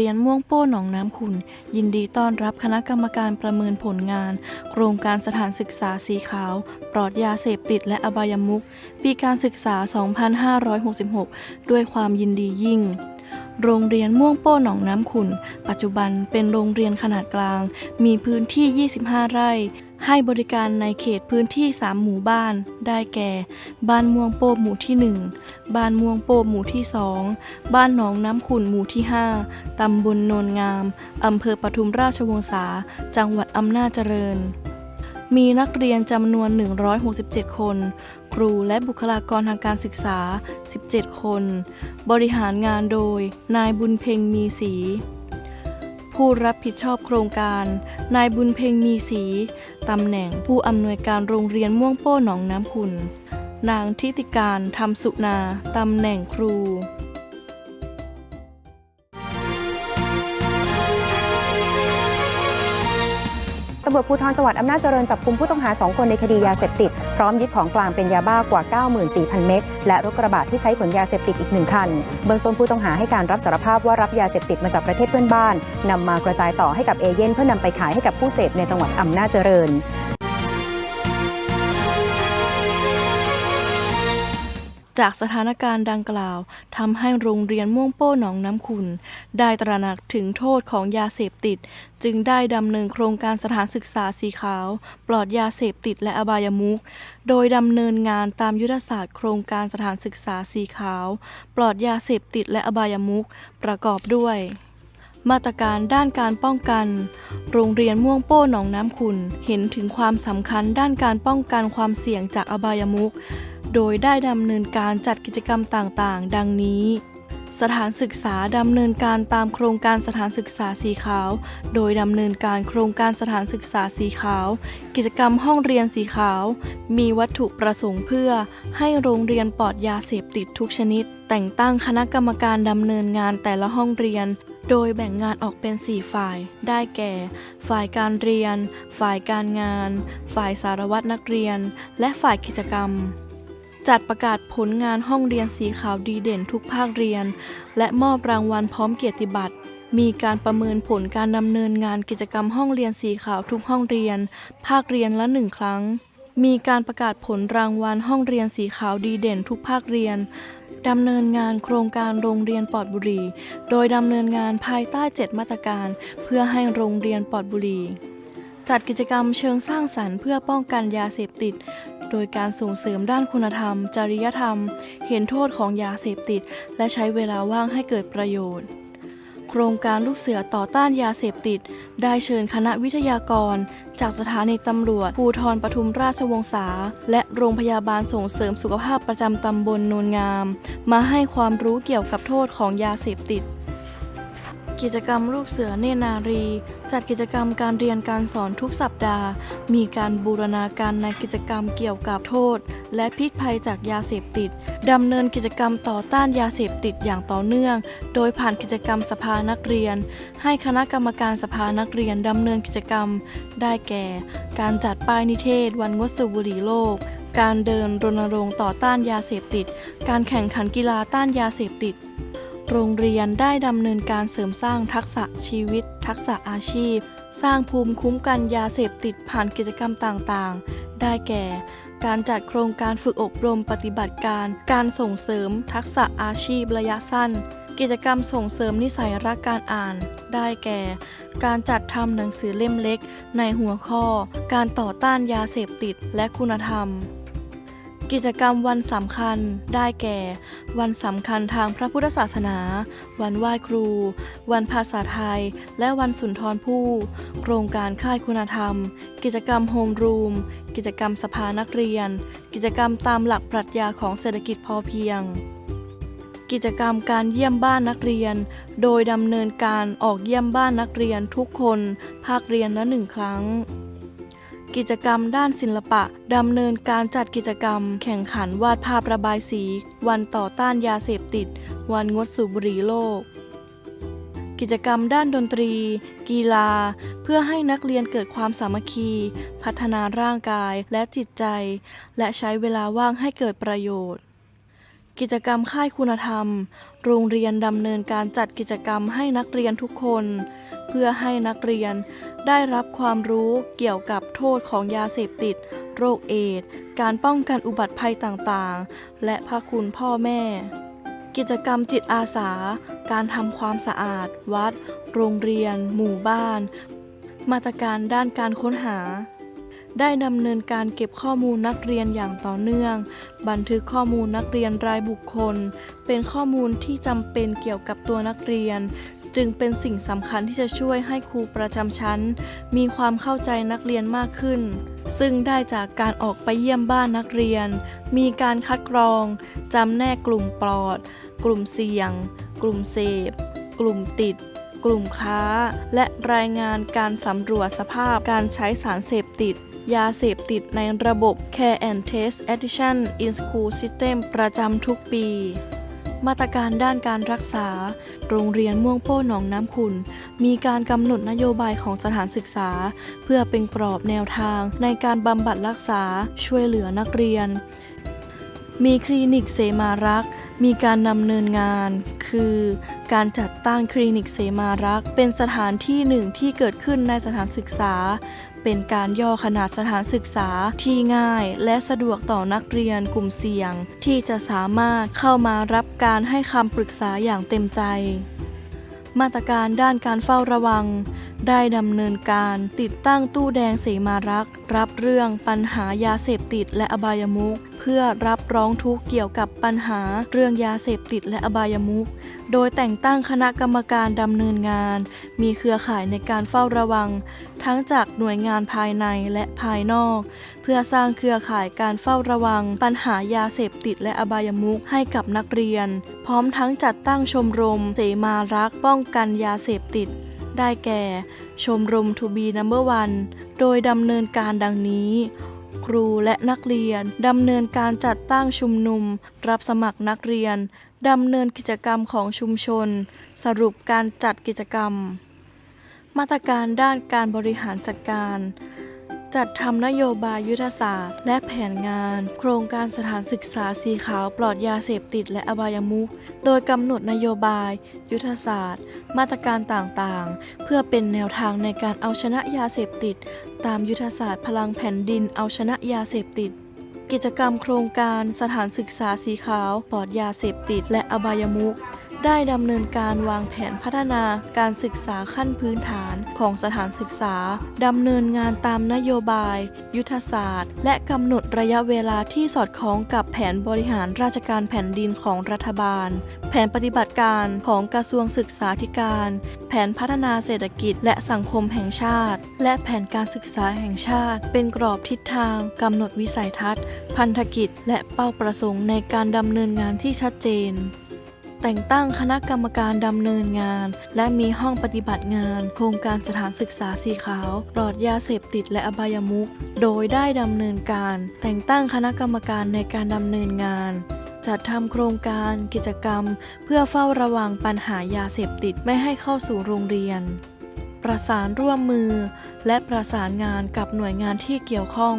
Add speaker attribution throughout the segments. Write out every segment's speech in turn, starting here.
Speaker 1: เรียนม่วงโป้หนองน้ำขุนยินดีต้อนรับคณะกรรมการประเมินผลงาน โครงการสถานศึกษาสีขาว ปลอดยาเสพติดและอบายมุขปีการศึกษา 2566 ด้วยความยินดียิ่งโรงเรียนม่วงโป้หนองน้ำขุนปัจจุบันเป็นโรงเรียนขนาดกลาง มีพื้นที่ 25 ไร่ ให้บริการในเขตพื้นที่ 3 หมู่บ้าน ได้แก่ บ้านม่วงโป้หมู่ที่ 1 บ้านม่วงโป้หมู่ที่2บ้านหนองน้ำขุนหมู่ที่ 5 ตำบลโนนงาม อำเภอปทุมราชวงศา จังหวัดอำนาจเจริญ มีนักเรียนจำนวน 167 คน ครูและบุคลากรทางการศึกษา 17 คน บริหารงานโดย นายบุญเพ็งมีสีผู้รับผิดชอบโครงการ นายบุญเพ็งมีสีตำแหน่งผู้อำนวยการโรงเรียนม่วงโป้หนองน้ำขุน นางทิติการทำสุนาตำแหน่งครู
Speaker 2: ตำรวจภูธรจังหวัดอำนาจเจริญจับกุมผู้ต้องหา 2 คนในคดียาเสพติด พร้อมยึดของกลางเป็นยาบ้ากว่า 94,000 เม็ดและรถกระบะที่ใช้ขนยาเสพติดอีกหนึ่งคัน เบื้องต้นผู้ต้องหาให้การรับสารภาพว่ารับยาเสพติดมาจากประเทศเพื่อนบ้านนำมากระจายต่อให้กับเอเย่นเพื่อนำไปขายให้กับผู้เสพในจังหวัดอำนาจเจริญ
Speaker 1: จากสถานการณ์ดังกล่าวทำให้โรงเรียนม่วงโป้หนองน้ำขุนได้ตระหนักถึงโทษของยาเสพติด จึงได้ดำเนินโครงการสถานศึกษาสีขาว ปลอดยาเสพติดและอบายมุขโดยดำเนินงานตามยุทธศาสตร์โครงการสถานศึกษาสีขาว ปลอดยาเสพติดและอบายมุขประกอบด้วยมาตรการด้านการป้องกัน โรงเรียนม่วงโป้หนองน้ำขุนเห็นถึงความสำคัญด้านการป้องกันความเสี่ยงจากอบายมุข โดยได้ดำเนินการจัดกิจกรรมต่างๆ ดังนี้ สถานศึกษาดำเนินการตามโครงการสถานศึกษาสีขาว โดยดำเนินการโครงการสถานศึกษาสีขาว กิจกรรมห้องเรียนสีขาว มีวัตถุประสงค์เพื่อให้โรงเรียนปลอดยาเสพติดทุกชนิด แต่งตั้งคณะกรรมการดำเนินงานแต่ละห้องเรียนโดยแบ่งงานออกเป็น 4 ฝ่าย ได้แก่ ฝ่ายการเรียน ฝ่ายการงาน ฝ่ายสารวัตรนักเรียน และฝ่ายกิจกรรม จัดประกาศผลงานห้องเรียนสีขาวดีเด่นทุกภาคเรียน และมอบรางวัลพร้อมเกียรติบัตร มีการประเมินผลการดำเนินงานกิจกรรมห้องเรียนสีขาวทุกห้องเรียน ภาคเรียนละหนึ่งครั้ง มีการประกาศผลรางวัลห้องเรียนสีขาวดีเด่นทุกภาคเรียนดำเนินงานโครงการโรงเรียนปลอดบุหรี่โดยดำเนินงานภายใต้7มาตรการ เพื่อให้โรงเรียนปลอดบุหรี่จัดกิจกรรมเชิงสร้างสรรค์เพื่อป้องกันยาเสพติด โดยการส่งเสริมด้านคุณธรรม จริยธรรม เห็นโทษของยาเสพติด และใช้เวลาว่างให้เกิดประโยชน์ โครงการลูกเสือต่อต้านยาเสพติด ได้เชิญคณะวิทยากร จากสถานีตำรวจภูทรปทุมราชวงศา และโรงพยาบาลส่งเสริมสุขภาพประจำตำบลโนนงาม มาให้ความรู้เกี่ยวกับโทษของยาเสพติด กิจกรรมลูกเสือเนนารี จัดกิจกรรมการเรียนการสอนทุกสัปดาห์ มีการบูรณาการในกิจกรรมเกี่ยวกับโทษ และพิษภัยจากยาเสพติดดำเนินกิจกรรมต่อต้านยาเสพติดอย่างต่อเนื่อง โดยผ่านกิจกรรมสภานักเรียน ให้คณะกรรมการสภานักเรียนดำเนินกิจกรรม ได้แก่ การจัดป้ายนิเทศ วันงดสูบบุหรี่โลกการเดินรณรงค์ต่อต้านยาเสพติด การแข่งขันกีฬาต้านยาเสพติด โรงเรียนได้ดำเนินการเสริมสร้างทักษะชีวิต ทักษะอาชีพ สร้างภูมิคุ้มกันยาเสพติดผ่านกิจกรรมต่างๆ ได้แก่ การจัดโครงการฝึกอบรมปฏิบัติการ การส่งเสริม ทักษะอาชีพระยะสั้น กิจกรรมส่งเสริมนิสัยรักการอ่าน ได้แก่ การจัดทำหนังสือเล่มเล็ก ในหัวข้อ การต่อต้านยาเสพติดและคุณธรรม กิจกรรมวันสำคัญ ได้แก่ วันสำคัญทางพระพุทธศาสนา วันไหว้ครู วันภาษาไทย และวันสุนทรภู่โครงการค่ายคุณธรรม กิจกรรมโฮมรูม กิจกรรมสภานักเรียน กิจกรรมตามหลักปรัชญาของเศรษฐกิจพอเพียง กิจกรรมการเยี่ยมบ้านนักเรียน โดยดำเนินการออกเยี่ยมบ้านนักเรียนทุกคน ภาคเรียนละหนึ่งครั้ง กิจกรรมด้านศิลปะดำเนินการจัดกิจกรรม แข่งขันวาดภาพระบายสี วันต่อต้านยาเสพติด วันงดสูบบุหรี่โลก กิจกรรมด้านดนตรี กีฬา เพื่อให้นักเรียนเกิดความสามัคคี พัฒนาร่างกายและจิตใจ และใช้เวลาว่างให้เกิดประโยชน์กิจกรรมค่ายคุณธรรม โรงเรียนดำเนินการจัดกิจกรรมให้นักเรียนทุกคน เพื่อให้นักเรียนได้รับความรู้เกี่ยวกับโทษของยาเสพติด โรคเอดส์การป้องกันอุบัติภัยต่างๆ และพระคุณพ่อแม่ กิจกรรมจิตอาสา การทำความสะอาด วัด โรงเรียน หมู่บ้าน มาตรการด้านการค้นหา ได้ดำเนินการเก็บข้อมูลนักเรียนอย่างต่อเนื่อง บันทึกข้อมูลนักเรียนรายบุคคล เป็นข้อมูลที่จำเป็นเกี่ยวกับตัวนักเรียน จึงเป็นสิ่งสำคัญที่จะช่วยให้ครูประจำชั้น มีความเข้าใจนักเรียนมากขึ้น ซึ่งได้จากการออกไปเยี่ยมบ้านนักเรียน มีการคัดกรองจำแนกกลุ่มปลอด กลุ่มเสี่ยง กลุ่มเสพ กลุ่มติด กลุ่มค้า และรายงานการสำรวจสภาพการใช้สารเสพติดยาเสพติดในระบบ Care and Test Addiction in School System ประจำทุกปี มาตรการด้านการรักษา โรงเรียนม่วงโป้หนองน้ำขุนมีการกำหนดนโยบายของสถานศึกษา เพื่อเป็นกรอบแนวทางในการบำบัดรักษาช่วยเหลือนักเรียน มีคลินิกเสมารักมีการดำเนินงาน คือการจัดตั้งคลินิกเสมารักเป็นสถานที่หนึ่งที่เกิดขึ้นในสถานศึกษา เป็นการย่อขนาดสถานศึกษาที่ง่ายและสะดวกต่อนักเรียนกลุ่มเสี่ยง ที่จะสามารถเข้ามารับการให้คำปรึกษาอย่างเต็มใจ มาตรการด้านการเฝ้าระวังได้ดำเนินการติดตั้งตู้แดงเสมารักรับเรื่องปัญหายาเสพติดและอบายมุขเพื่อรับร้องทุกข์เกี่ยวกับปัญหาเรื่องยาเสพติดและอบายมุขโดยแต่งตั้งคณะกรรมการดำเนินงาน มีเครือข่ายในการเฝ้าระวัง ทั้งจากหน่วยงานภายในและภายนอก เพื่อสร้างเครือข่ายการเฝ้าระวัง ปัญหายาเสพติดและอบายมุขให้กับนักเรียน พร้อมทั้งจัดตั้งชมรมเสมารักป้องกันยาเสพติด ได้แก่ ชมรมทูบีนัมเบอร์วันโดยดำเนินการดังนี้ ครูและนักเรียนดำเนินการจัดตั้งชุมนุม รับสมัครนักเรียนดำเนินกิจกรรมของชุมชน สรุปการจัดกิจกรรม มาตรการด้านการบริหารจัดการ จัดทำนโยบายยุทธศาสตร์ และแผนงาน โครงการสถานศึกษาสีขาวปลอดยาเสพติดและอบายมุขโดยกำหนดนโยบาย ยุทธศาสตร์ มาตรการต่างๆ เพื่อเป็นแนวทางในการเอาชนะยาเสพติด ตามยุทธศาสตร์พลังแผ่นดินเอาชนะยาเสพติด กิจกรรมโครงการสถานศึกษาสีขาวปลอดยาเสพติด และอบายมุขได้ดำเนินการวางแผนพัฒนาการศึกษาขั้นพื้นฐาน ของสถานศึกษาดำเนินงานตามนโยบาย ยุทธศาสตร์ และกำหนดระยะเวลาที่สอดคล้องกับแผนบริหารราชการแผ่นดินของรัฐบาล แผนปฏิบัติการของกระทรวงศึกษาธิการ แผนพัฒนาเศรษฐกิจและสังคมแห่งชาติ และแผนการศึกษาแห่งชาติ เป็นกรอบทิศทางกำหนดวิสัยทัศน์ พันธกิจ และเป้าประสงค์ในการดำเนินงานที่ชัดเจน แต่งตั้งคณะกรรมการดำเนินงาน และมีห้องปฏิบัติงาน โครงการสถานศึกษาสีขาวปลอดยาเสพติดและอบายมุขโดยได้ดำเนินการ แต่งตั้งคณะกรรมการในการดำเนินงานจัดทำโครงการกิจกรรม เพื่อเฝ้าระวังปัญหายาเสพติดไม่ให้เข้าสู่โรงเรียน ประสานร่วมมือ และประสานงานกับหน่วยงานที่เกี่ยวข้อง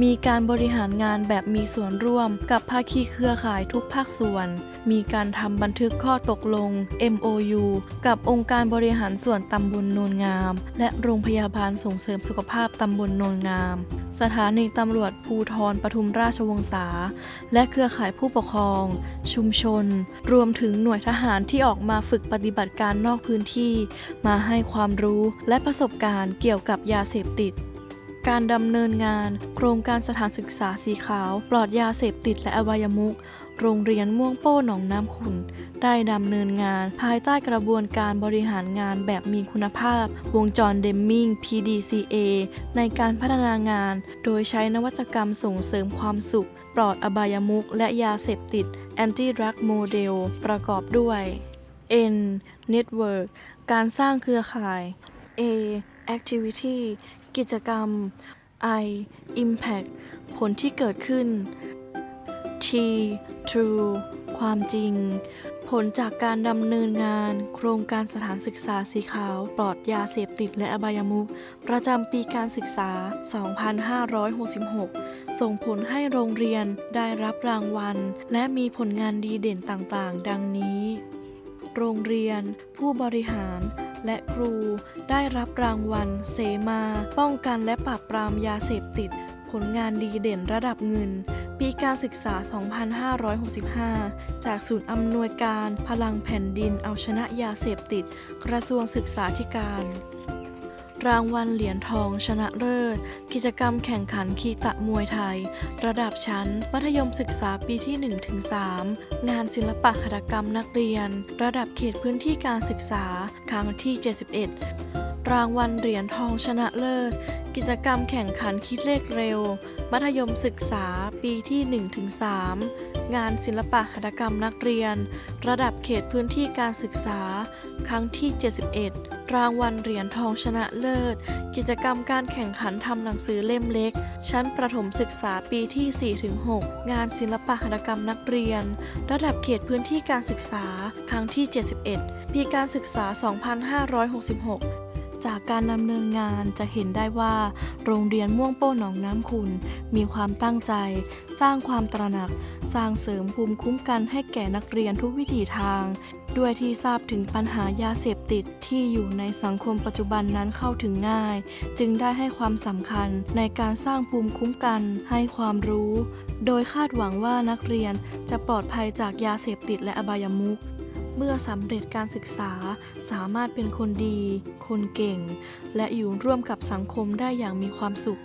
Speaker 1: มีการบริหารงานแบบมีส่วนร่วมกับภาคีเครือข่ายทุกภาคส่วน มีการทำบันทึกข้อตกลง MOU กับองค์การบริหารส่วนตำบลโนนงาม และโรงพยาบาลส่งเสริมสุขภาพตำบลโนนงาม สถานีตำรวจภูทรปทุมราชวงศา และเครือข่ายผู้ปกครอง ชุมชน รวมถึงหน่วยทหารที่ออกมาฝึกปฏิบัติการนอกพื้นที่ มาให้ความรู้และประสบการณ์เกี่ยวกับยาเสพติด การดำเนินงาน โครงการสถานศึกษาสีขาว ปลอดยาเสพติดและอบายมุขโรงเรียนม่วงโป้หนองน้ำขุนได้ดำเนินงาน ภายใต้กระบวนการบริหารงานแบบมีคุณภาพ วงจรเดมมิง PDCA ในการพัฒนางาน โดยใช้นวัตกรรมส่งเสริมความสุข ปลอดอบายมุขและยาเสพติด Anti Drug Model ประกอบด้วย N Network การสร้างเครือข่าย A Activity กิจกรรม I Impact ผลที่เกิดขึ้น T True ความจริง ผลจากการดำเนินงาน โครงการสถานศึกษาสีขาวปลอดยาเสพติดและอบายมุขประจำปีการศึกษา 2566 ส่งผลให้โรงเรียนได้รับรางวัล และมีผลงานดีเด่นต่างๆ ดังนี้ โรงเรียน ผู้บริหาร และครู ได้รับรางวัล เสมา ป้องกันและปราบปรามยาเสพติด ผลงานดีเด่นระดับเงิน ปีการศึกษา 2565 จากศูนย์อำนวยการพลังแผ่นดินเอาชนะยาเสพติด กระทรวงศึกษาธิการ รางวัลเหรียญทองชนะเลิศ กิจกรรมแข่งขันคีตะมวยไทย ระดับชั้น มัธยมศึกษาปีที่ 1-3 งานศิลปะหัตถกรรมนักเรียน ระดับเขตพื้นที่การศึกษา ครั้งที่ 71 รางวัลเหรียญทองชนะเลิศ กิจกรรมแข่งขันคิดเลขเร็ว มัธยมศึกษาปีที่ 1-3 งานศิลปะหัตถกรรมนักเรียน ระดับเขตพื้นที่การศึกษา ครั้งที่ 71 รางวัลเหรียญทองชนะเลิศ กิจกรรมการแข่งขันทำหนังสือเล่มเล็ก ชั้นประถมศึกษาปีที่ 4-6 งานศิลปะหัตถกรรมนักเรียน ระดับเขตพื้นที่การศึกษา ครั้งที่ 71 ปีการศึกษา 2566 จากการดำเนินงานจะเห็นได้ว่า โรงเรียนม่วงโป้หนองน้ำขุนมีความตั้งใจ สร้างความตระหนัก สร้างเสริมภูมิคุ้มกันให้แก่นักเรียนทุกวิถีทาง ด้วยที่ทราบถึงปัญหายาเสพติดที่อยู่ในสังคมปัจจุบันนั้นเข้าถึงง่าย จึงได้ให้ความสำคัญในการสร้างภูมิคุ้มกัน ให้ความรู้ โดยคาดหวังว่านักเรียนจะปลอดภัยจากยาเสพติดและอบายมุข เมื่อสำเร็จการศึกษาสามารถเป็นคนดี คนเก่ง และอยู่ร่วมกับสังคมได้อย่างมีความสุข